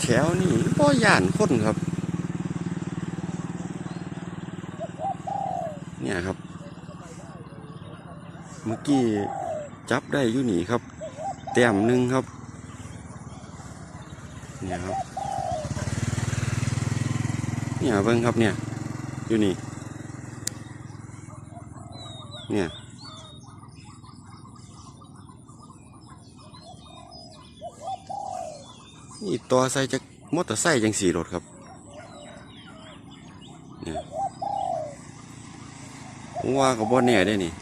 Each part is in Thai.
แถวนี่บ่ย่านคนครับ เนี่ยครับ เมื่อกี้จับได้อยู่นี่ครับ แต้มหนึ่งครับ เนี่ยครับ เนี่ยเบิ่งครับเนี่ย อยู่นี่ เนี่ย นี่ตัวใส่จากมอเตอร์ไซค์จังสี่รถครับเนี่ยผมว่าก็บ่แน่ได้นี่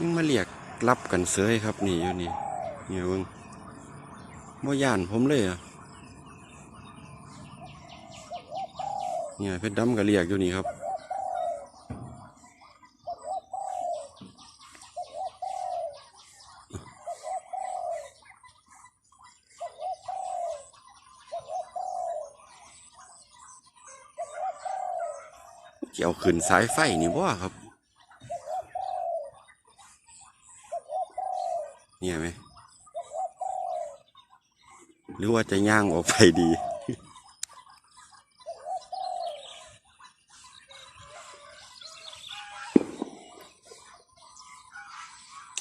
ยังมาเรียกรับกันเสยครับนี่อยู่นี่เนี่ยเบิ่งบ่ย่านผมเลยอะ เนี่ยเพชรดำก็เรียกอยู่นี่ครับเกี่ยวขึ้นสายไฟนี่บ่ครับ เนี่ยไหมหรือว่าจะย่างออกไปดี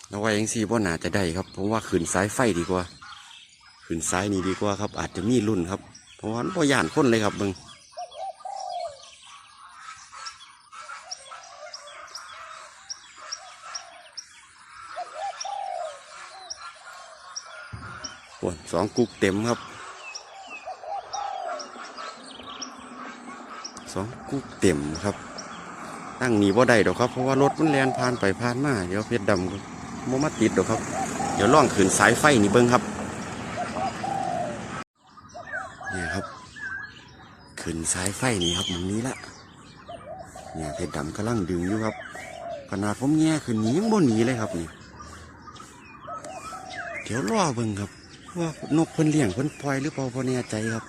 เอาไว้ยังสี่บ่น่าจะได้ครับ ผมว่าขืนสายไฟดีกว่าขืนสายนี่ดีกว่าครับ อาจจะมีรุ่นครับ เพราะว่ามันบ่ย่านคนเลยครับเบิงปวดสองกุกเต็มครับสองกุกเต็มครับตั้งหนีบ่ได้ดอกครับ เพราะว่ารถมันแล่นผ่านไปผ่านมาเดี๋ยวเพชรดำ ก็บ่มาติดดอกครับ เดี๋ยวล่องขืนสายไฟนี่เบิ้งครับเนี่ยครับขืนสายไฟนี่ครับมุมนี้ละเนี่ยเพชรดำกำลังดึงอยู่ครับ ขนาดผมแง่ขึ้นนี้ยังบ่หนีเลยครับนี่เดี๋ยวรอเบิ่งครับ ว่านกเพิ่นเลี้ยงเพิ่นปล่อยหรือเปล่าพอแน่ใจครับ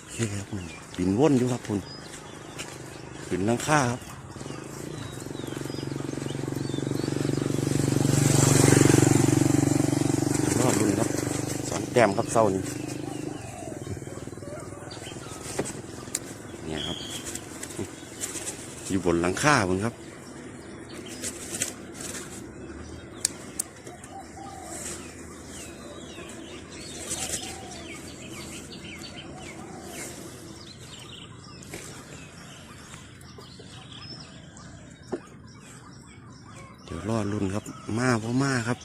โอเคครับบินว่นอยู่ครับคุณขึ้นลังคาครับ รอดรุ่นครับสอง แต้มครับเศร้านี่เนี่ยครับ อยู่บนหลังคาเพิ่นครับเดี๋ยวรอดรุ่นครับ มาเพราะมาครับ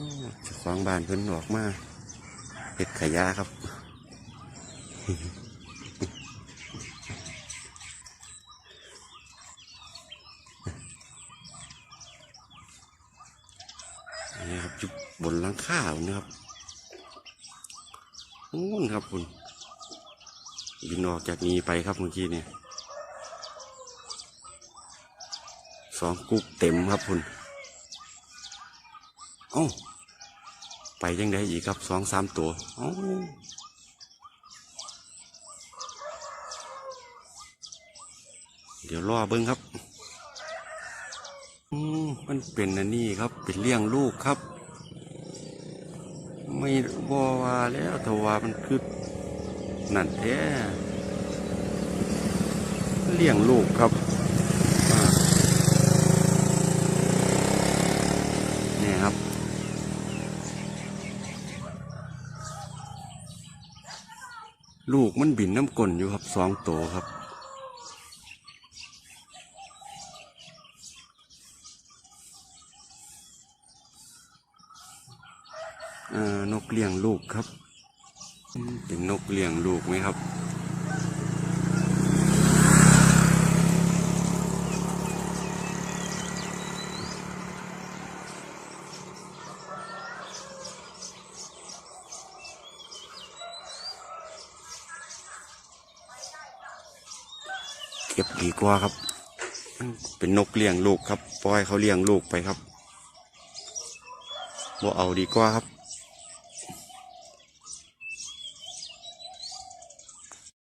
โอ้เจะควางบ้านเพิ่นออกมาเห็ดขยะครับนี่ครับอยู่บนหลังคาพุ่นะครับโอ้นครับคุณบินออกจากนี้ไปครับเมื่อกี้เนี่ยสองกุ๊กเต็มครับคุณเอ้ ไปยังไงอีกครับสองสามตัวเดี๋ยวรอเบิ้งครับมมันเป็นอันนี้ครับ เป็นเลี้ยงลูกครับ ไม่บอว่าแล้วแต่ว่ามันคือนั่นแท้เลี้ยงลูกครับอ่า นี่ครับ ลูกมันบินน้ำกลนอยู่ครับสองตัวครับ นกเลี้ยงลูกครับ เป็นนกเลี้ยงลูกไหมครับ เก็บดีกว่าครับ เป็นนกเลี้ยงลูกครับ ปล่อยเขาเลี้ยงลูกไปครับบ่เอาดีกว่าครับ